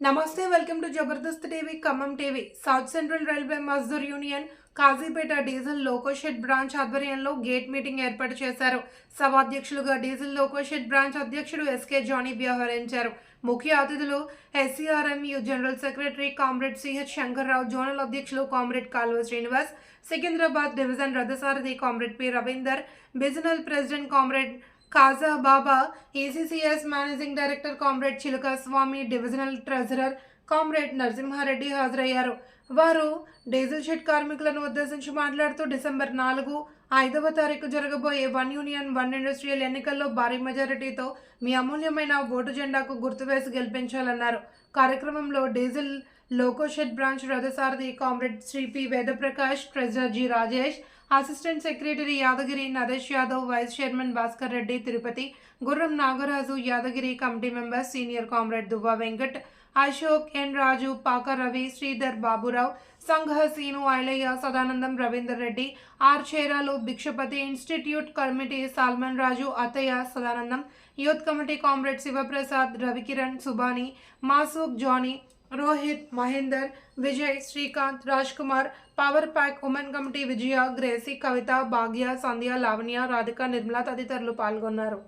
నమస్తే welcome to Jabardasth TV Khammam TV. South central railway Mazdoor union Kazipet diesel loco shed branch ఆధ్వర్యంలో gate meeting ఏర్పాటు చేశారు. సభాధ్యక్షులుగా diesel loco shed branch అధ్యక్షుడు SK Jani వ్యవహరించారు. ముఖ్య అతిథులు SCRMU general secretary comrade CH Shankar Rao zonal అధ్యక్షులు కామ్రేడ్ కాల్వ శ్రీనివాస్ సికింద్రాబాద్ డివిజన్ రథసారథి comrade P Ravinder divisional president comrade Kaja Baba ACCS managing director comrade Chiluka Swamy divisional treasurer comrade Narasimha Reddy హాజరయ్యారు. వారు diesel shed కార్మికులను ఉద్దేశించి మాట్లాడుతూ December నాలుగు ఐదవ తారీఖు జరగబోయే వన్ యూనియన్ వన్ ఇండస్ట్రియల్ ఎన్నికల్లో భారీ మెజారిటీతో మీ అమూల్యమైన ఓటు జెండాకు గుర్తువేసి గెలిపించాలన్నారు. కార్యక్రమంలో డీజిల్ లోకోషెడ్ బ్రాంచ్ రథసారథి comrade Shri P. Vedaprakash treasurer G. Rajesh assistant secretary Yadagiri Naresh Yadav vice chairman Bhaskar Reddy Tirupati Gurram Nagaraju Yadagiri committee members senior comrade Duvva Venkat Ashok N Raju Paka Ravi Sridhar Baburao Sangha Seenu Ailaiah Sadanandam Ravinder Reddy R Cheralu Bhikshapathi institute committee Solomon Raju Attaiah Sadanandam youth committee comrade Sivaprasad Ravikiran Subhani Masook Jani Rohit Mahender Vijay Srikanth Raj Kumar power pack women committee Vijaya Gracy Kavitha Bhagya Sandhya Lavanya Radhika Nirmala తదితరులు పాల్గొన్నారు.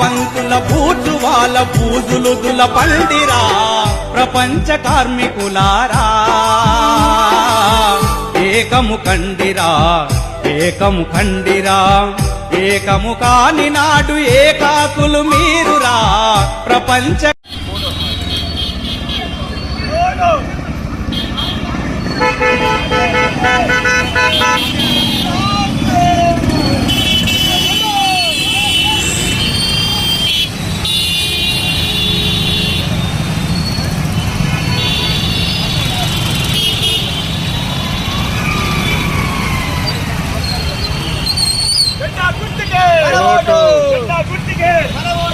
బలవంతుల boot వాళ్ళ పూజులు దుల పండిరా ప్రపంచ కార్మికులారా. ఏకము కండిరా ఏకము కండిరా. ఏకము కాని నాడు ఏకాకులు మీరురా. ప్రపంచ け